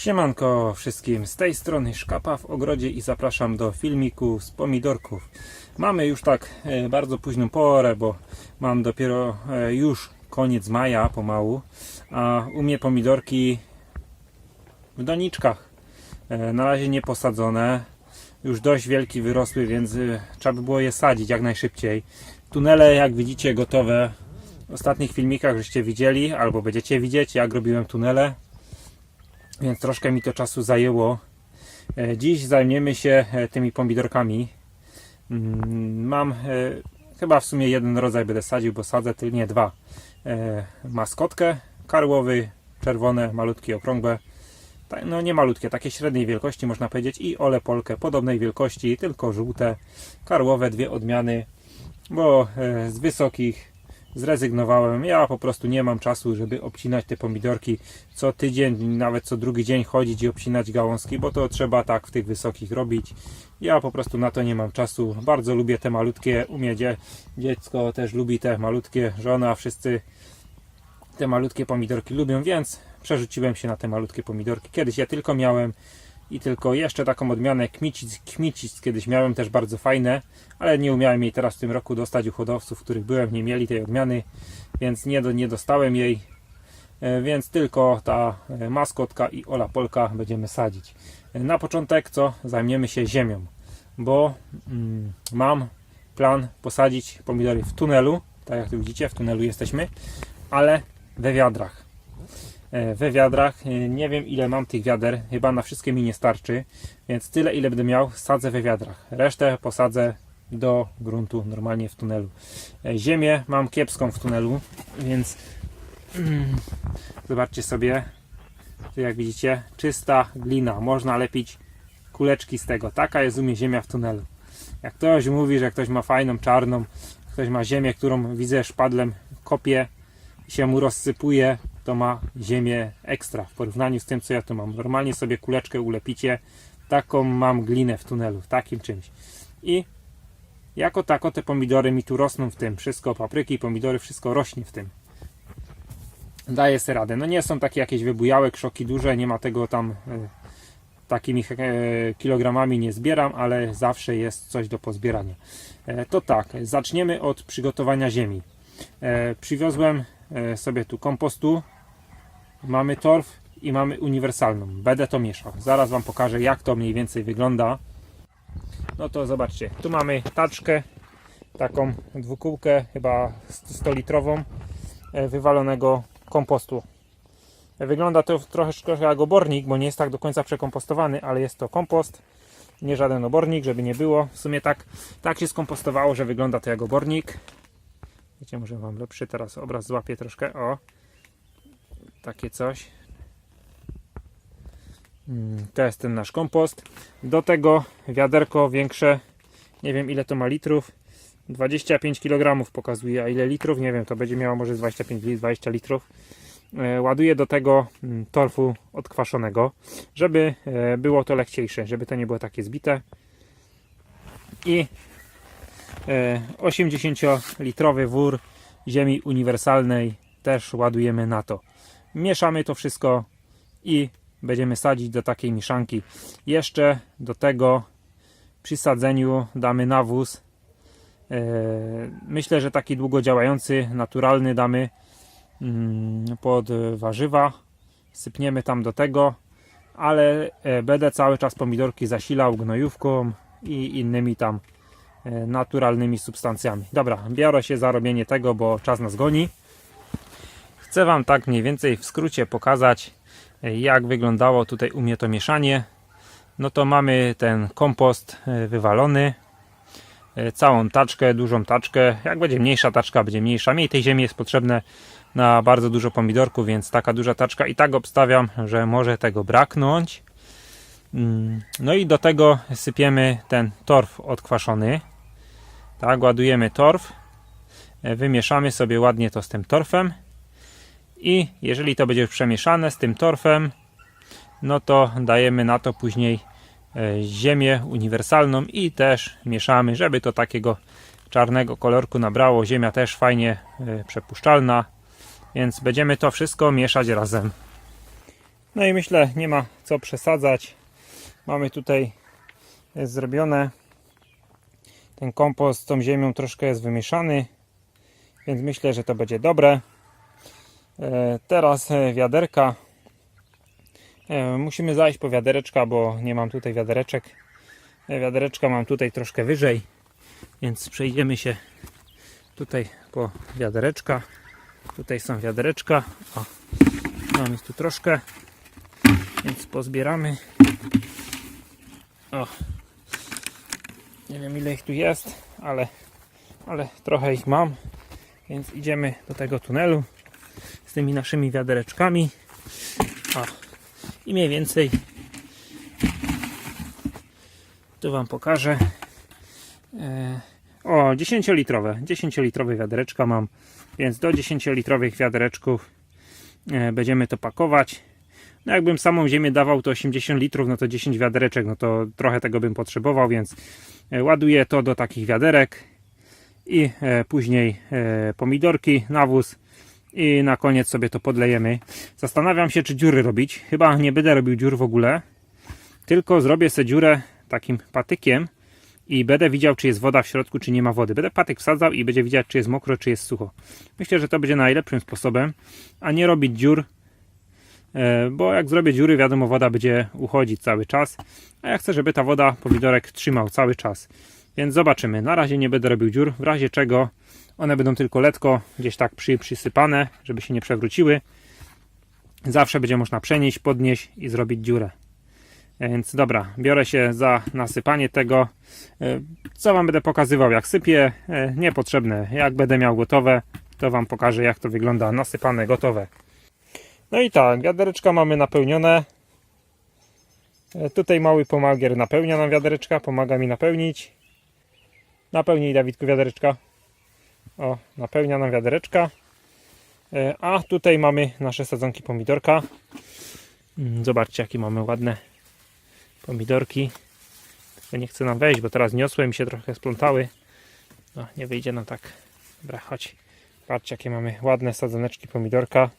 Siemanko wszystkim, z tej strony Szkapa w ogrodzie i zapraszam do filmiku z pomidorków. Mamy już tak e, bardzo późną porę, bo mam dopiero e, już koniec maja pomału, a u mnie pomidorki w doniczkach. E, na razie nie posadzone, już dość wielki wyrosły, więc trzeba by było je sadzić jak najszybciej. Tunele jak widzicie gotowe. W ostatnich filmikach żeście widzieli, albo będziecie widzieć jak robiłem tunele więc troszkę mi to czasu zajęło. E, Dziś zajmiemy się e, tymi pomidorkami. Mm, Mam e, chyba w sumie jeden rodzaj będę sadził, bo sadzę tylko nie dwa. Maskotkę, karłowy, czerwone, malutkie, okrągłe. No nie malutkie, takie średniej wielkości można powiedzieć i ole polkę podobnej wielkości, tylko żółte, karłowe, dwie odmiany, bo z wysokich zrezygnowałem. Ja po prostu nie mam czasu, żeby obcinać te pomidorki co tydzień, nawet co drugi dzień chodzić i obcinać gałązki, bo to trzeba tak w tych wysokich robić. Ja po prostu na to nie mam czasu. Bardzo lubię te malutkie, u mnie dzie, dziecko też lubi te malutkie, żona, wszyscy te malutkie pomidorki lubią, więc przerzuciłem się na te malutkie pomidorki. Kiedyś ja tylko miałem i tylko jeszcze taką odmianę kmicic, kmicic kiedyś miałem też bardzo fajne, ale nie umiałem jej teraz w tym roku dostać u hodowców, których byłem, nie mieli tej odmiany, więc nie, do, nie dostałem jej, E, więc tylko ta e, maskotka i Ola Polka będziemy sadzić. E, Na początek co? Zajmiemy się ziemią, bo mm, mam plan posadzić pomidory w tunelu, tak jak tu widzicie, w tunelu jesteśmy, ale we wiadrach. E, We wiadrach, e, nie wiem ile mam tych wiader, chyba na wszystkie mi nie starczy, więc tyle ile będę miał, sadzę we wiadrach. Resztę posadzę do gruntu, normalnie w tunelu. E, Ziemię mam kiepską w tunelu, więc mm, zobaczcie sobie, tu jak widzicie, czysta glina, można lepić kuleczki z tego. Taka jest u mnie ziemia w tunelu. Jak ktoś mówi, że ktoś ma fajną, czarną, ktoś ma ziemię, którą widzę szpadlem kopie i się mu rozsypuje, to ma ziemię ekstra w porównaniu z tym, co ja tu mam. Normalnie sobie kuleczkę ulepicie, taką mam glinę w tunelu, takim czymś. I jako tako te pomidory mi tu rosną w tym. Wszystko, papryki, pomidory, wszystko rośnie w tym. Daje sobie radę. No nie są takie jakieś wybujałe krzoki duże, nie ma tego tam e, takimi e, kilogramami nie zbieram, ale zawsze jest coś do pozbierania. E, to tak, zaczniemy od przygotowania ziemi. E, przywiozłem e, sobie tu kompostu, mamy torf i mamy uniwersalną. Będę to mieszał. Zaraz Wam pokażę jak to mniej więcej wygląda. No to zobaczcie, tu mamy taczkę, taką dwukółkę, chyba 100 litrową e, wywalonego kompostu. Wygląda to troszeczkę jak obornik, bo nie jest tak do końca przekompostowany, ale jest to kompost, nie żaden obornik, żeby nie było. W sumie tak, tak się skompostowało, że wygląda to jak obornik. Wiecie, może Wam lepszy teraz obraz złapię troszkę. O, takie coś. Mm, To jest ten nasz kompost. Do tego wiaderko większe, nie wiem ile to ma litrów. 25 kg pokazuje, a ile litrów, nie wiem, to będzie miało może 25 lit- 20 litrów. E, Ładuję do tego mm, torfu odkwaszonego, żeby e, było to lekciejsze, żeby to nie było takie zbite. I e, 80-litrowy wór ziemi uniwersalnej też ładujemy na to. Mieszamy to wszystko i będziemy sadzić do takiej mieszanki. Jeszcze do tego przy sadzeniu damy nawóz. E, Myślę, że taki długo działający, naturalny damy mm, pod warzywa. Sypniemy tam do tego, ale e, będę cały czas pomidorki zasilał gnojówką i innymi tam e, naturalnymi substancjami. Dobra, biorę się za robienie tego, bo czas nas goni. Chcę Wam tak mniej więcej w skrócie pokazać, e, jak wyglądało tutaj u mnie to mieszanie. No to mamy ten kompost e, wywalony, e, całą taczkę, dużą taczkę. Jak będzie mniejsza taczka, będzie mniejsza. Mniej tej ziemi jest potrzebne na bardzo dużo pomidorków, więc taka duża taczka i tak obstawiam, że może tego braknąć. Mm, No i do tego sypiemy ten torf odkwaszony. Tak, ładujemy torf. Wymieszamy sobie ładnie to z tym torfem. I jeżeli to będzie przemieszane z tym torfem, no to dajemy na to później e, ziemię uniwersalną i też mieszamy, żeby to takiego czarnego kolorku nabrało. Ziemia też fajnie e, przepuszczalna, więc będziemy to wszystko mieszać razem. No i myślę, nie ma co przesadzać. Mamy tutaj jest zrobione. Ten kompost z tą ziemią troszkę jest wymieszany, więc myślę, że to będzie dobre. E, Teraz e, wiaderka. E, Musimy zajść po wiadereczka, bo nie mam tutaj wiadereczek. Wiadereczka mam tutaj troszkę wyżej, więc przejdziemy się tutaj po wiadereczka. Tutaj są wiadereczka. O, mam ich tu troszkę, więc pozbieramy. O, nie wiem ile ich tu jest, ale, ale trochę ich mam, więc idziemy do tego tunelu z tymi naszymi wiadereczkami. O, i mniej więcej tu Wam pokażę. E, o, 10-litrowe. 10-litrowe wiadereczka mam, więc do 10-litrowych wiadereczków e, będziemy to pakować. No jakbym samą ziemię dawał to 80 litrów, no to 10 wiadereczek, no to trochę tego bym potrzebował, więc e, ładuję to do takich wiaderek i później pomidorki, nawóz i na koniec sobie to podlejemy. Zastanawiam się, czy dziury robić. Chyba nie będę robił dziur w ogóle, tylko zrobię sobie dziurę takim patykiem i będę widział, czy jest woda w środku, czy nie ma wody. Będę patyk wsadzał i będzie widzieć, czy jest mokro, czy jest sucho. Myślę, że to będzie najlepszym sposobem, a nie robić dziur, e, bo jak zrobię dziury, wiadomo, woda będzie uchodzić cały czas, a ja chcę, żeby ta woda pomidorek trzymał cały czas. Więc zobaczymy. Na razie nie będę robił dziur, w razie czego one będą tylko letko gdzieś tak przy, przysypane, żeby się nie przewróciły. Zawsze będzie można przenieść, podnieść i zrobić dziurę. Więc dobra, biorę się za nasypanie tego. E, Co Wam będę pokazywał, jak sypię, e, niepotrzebne. Jak będę miał gotowe, to Wam pokażę, jak to wygląda nasypane, gotowe. No i tak, wiadereczka mamy napełnione. E, Tutaj mały pomagier napełnia nam wiadereczka, pomaga mi napełnić. Napełnij Dawidku wiadereczka. O, napełnia nam wiadereczka. E, A tutaj mamy nasze sadzonki pomidorka. Mm, Zobaczcie, jakie mamy ładne pomidorki. Tylko nie chce nam wejść, bo teraz niosłem mi się trochę splątały. No, nie wyjdzie nam tak. Dobra, chodź. Patrzcie, jakie mamy ładne sadzoneczki pomidorka.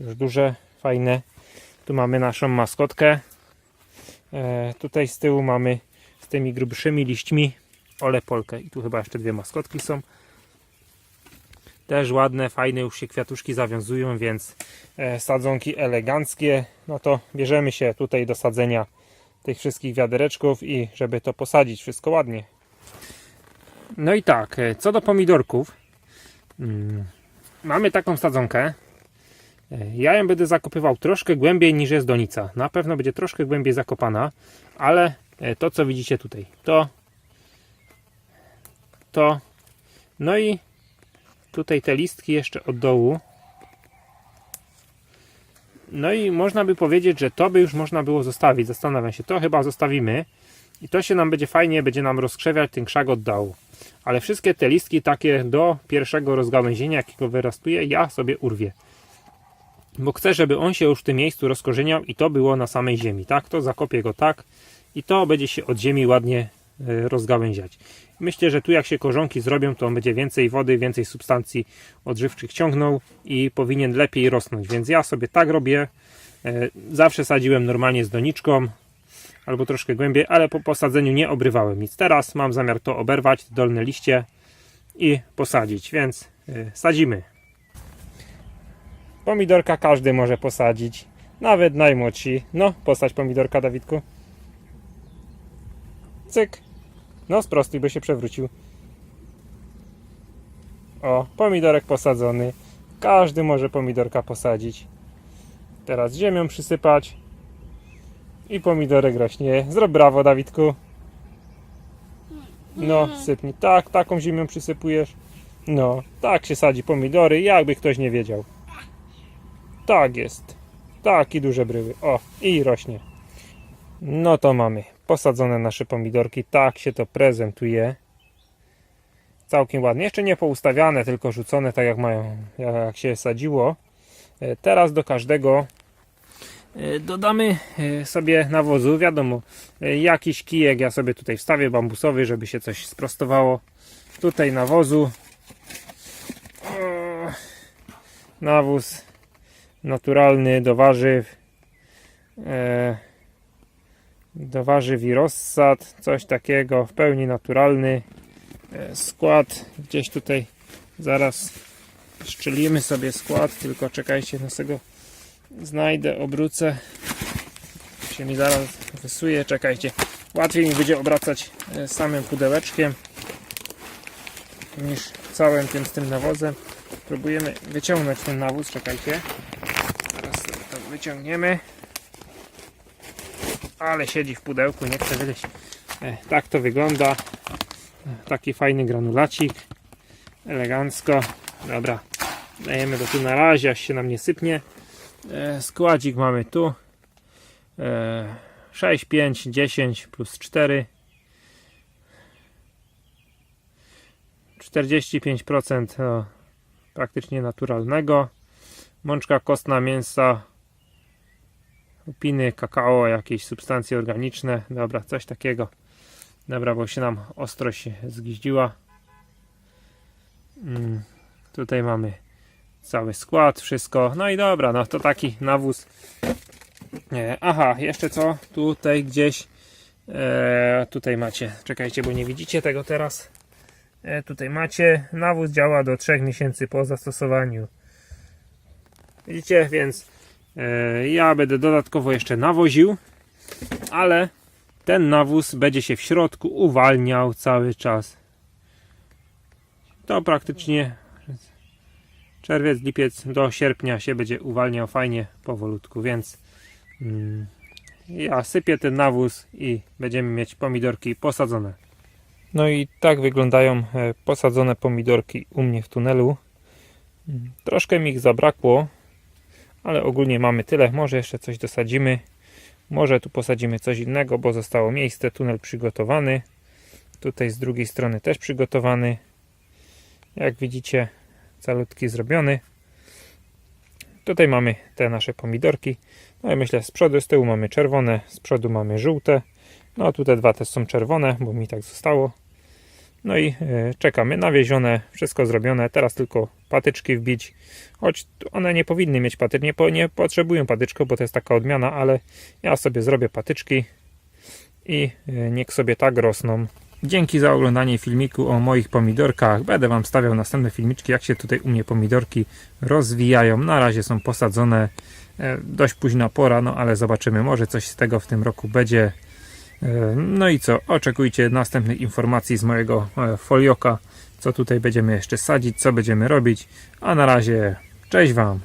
Już duże, fajne. Tu mamy naszą maskotkę. E, tutaj z tyłu mamy z tymi grubszymi liśćmi olepolkę. I tu chyba jeszcze dwie maskotki są. Też ładne, fajne, już się kwiatuszki zawiązują, więc e, sadzonki eleganckie. No to bierzemy się tutaj do sadzenia tych wszystkich wiadereczków i żeby to posadzić wszystko ładnie. No i tak, e, co do pomidorków. Mm, mamy taką sadzonkę. E, Ja ją będę zakopywał troszkę głębiej niż jest donica. Na pewno będzie troszkę głębiej zakopana, ale to co widzicie tutaj, to to no i tutaj te listki jeszcze od dołu. No i można by powiedzieć, że to by już można było zostawić. Zastanawiam się, to chyba zostawimy. I to się nam będzie fajnie, będzie nam rozkrzewiać ten krzak od dołu. Ale wszystkie te listki takie do pierwszego rozgałęzienia, jakiego wyrastuje, ja sobie urwię. Bo chcę, żeby on się już w tym miejscu rozkorzeniał i to było na samej ziemi. Tak, to zakopię go tak i to będzie się od ziemi ładnie rozgałęziać. Myślę, że tu jak się korzonki zrobią, to będzie więcej wody, więcej substancji odżywczych ciągnął i powinien lepiej rosnąć. Więc ja sobie tak robię. E, Zawsze sadziłem normalnie z doniczką albo troszkę głębiej, ale po posadzeniu nie obrywałem nic. Teraz mam zamiar to oberwać, dolne liście i posadzić, więc e, sadzimy. Pomidorka każdy może posadzić, nawet najmłodsi. No, posadź pomidorka, Dawidku. Cyk. No, sprostuj, by się przewrócił. O, pomidorek posadzony. Każdy może pomidorka posadzić. Teraz ziemią przysypać. I pomidorek rośnie. Zrób brawo, Dawidku. No, sypnij. Tak, taką ziemią przysypujesz. No, tak się sadzi pomidory, jakby ktoś nie wiedział. Tak jest. Taki duże bryły. O, i rośnie. No to mamy posadzone nasze pomidorki. Tak się to prezentuje. Całkiem ładnie. Jeszcze nie poustawiane, tylko rzucone tak jak mają, jak się sadziło. E, Teraz do każdego e, dodamy e, sobie nawozu. Wiadomo, jakiś kijek ja sobie tutaj wstawię bambusowy, żeby się coś sprostowało. Tutaj nawozu. Nawóz naturalny do warzyw. Do warzyw i rozsad, coś takiego, w pełni naturalny e, skład. Gdzieś tutaj zaraz szczelimy sobie skład, tylko czekajcie, na tego znajdę, obrócę. Się mi zaraz wysuje, czekajcie. Łatwiej mi będzie obracać e, samym pudełeczkiem niż całym tym z tym nawozem. Próbujemy wyciągnąć ten nawóz, czekajcie. Teraz to wyciągniemy. Ale siedzi w pudełku, nie chce wyleźć. E, tak to wygląda. Taki fajny granulacik. Elegancko. Dobra. Dajemy go tu na razie, aż się nam nie sypnie. E, składzik mamy tu. E, 6, 5, 10 plus 4. 45% e, praktycznie naturalnego. Mączka kostna mięsa, upiny, kakao, jakieś substancje organiczne. Dobra, coś takiego. Dobra, bo się nam ostrość zgizdziła. Mm, tutaj mamy cały skład, wszystko. No i dobra, no to taki nawóz. E, aha, jeszcze co? Tutaj gdzieś. E, tutaj macie. Czekajcie, bo nie widzicie tego teraz. E, tutaj macie. Nawóz działa do 3 miesięcy po zastosowaniu. Widzicie, więc ja będę dodatkowo jeszcze nawoził, ale ten nawóz będzie się w środku uwalniał cały czas. To praktycznie czerwiec, lipiec do sierpnia się będzie uwalniał fajnie, powolutku, więc mm, ja sypię ten nawóz i będziemy mieć pomidorki posadzone. No i tak wyglądają e, posadzone pomidorki u mnie w tunelu. Mm, Troszkę mi ich zabrakło, ale ogólnie mamy tyle. Może jeszcze coś dosadzimy. Może tu posadzimy coś innego, bo zostało miejsce. Tunel przygotowany. Tutaj z drugiej strony też przygotowany. Jak widzicie, calutki zrobiony. Tutaj mamy te nasze pomidorki. No i myślę, z przodu, z tyłu mamy czerwone, z przodu mamy żółte. No a tutaj dwa też są czerwone, bo mi tak zostało. No i e, czekamy, nawiezione, wszystko zrobione. Teraz tylko patyczki wbić. Choć one nie powinny mieć patyczki, nie, po, nie potrzebują patyczków, bo to jest taka odmiana, ale ja sobie zrobię patyczki i e, niech sobie tak rosną. Dzięki za oglądanie filmiku o moich pomidorkach. Będę Wam stawiał następne filmiczki, jak się tutaj u mnie pomidorki rozwijają. Na razie są posadzone. E, Dość późna pora, no ale zobaczymy. Może coś z tego w tym roku będzie. E, No i co? Oczekujcie następnych informacji z mojego folioka, co tutaj będziemy jeszcze sadzić, co będziemy robić. A na razie, cześć Wam!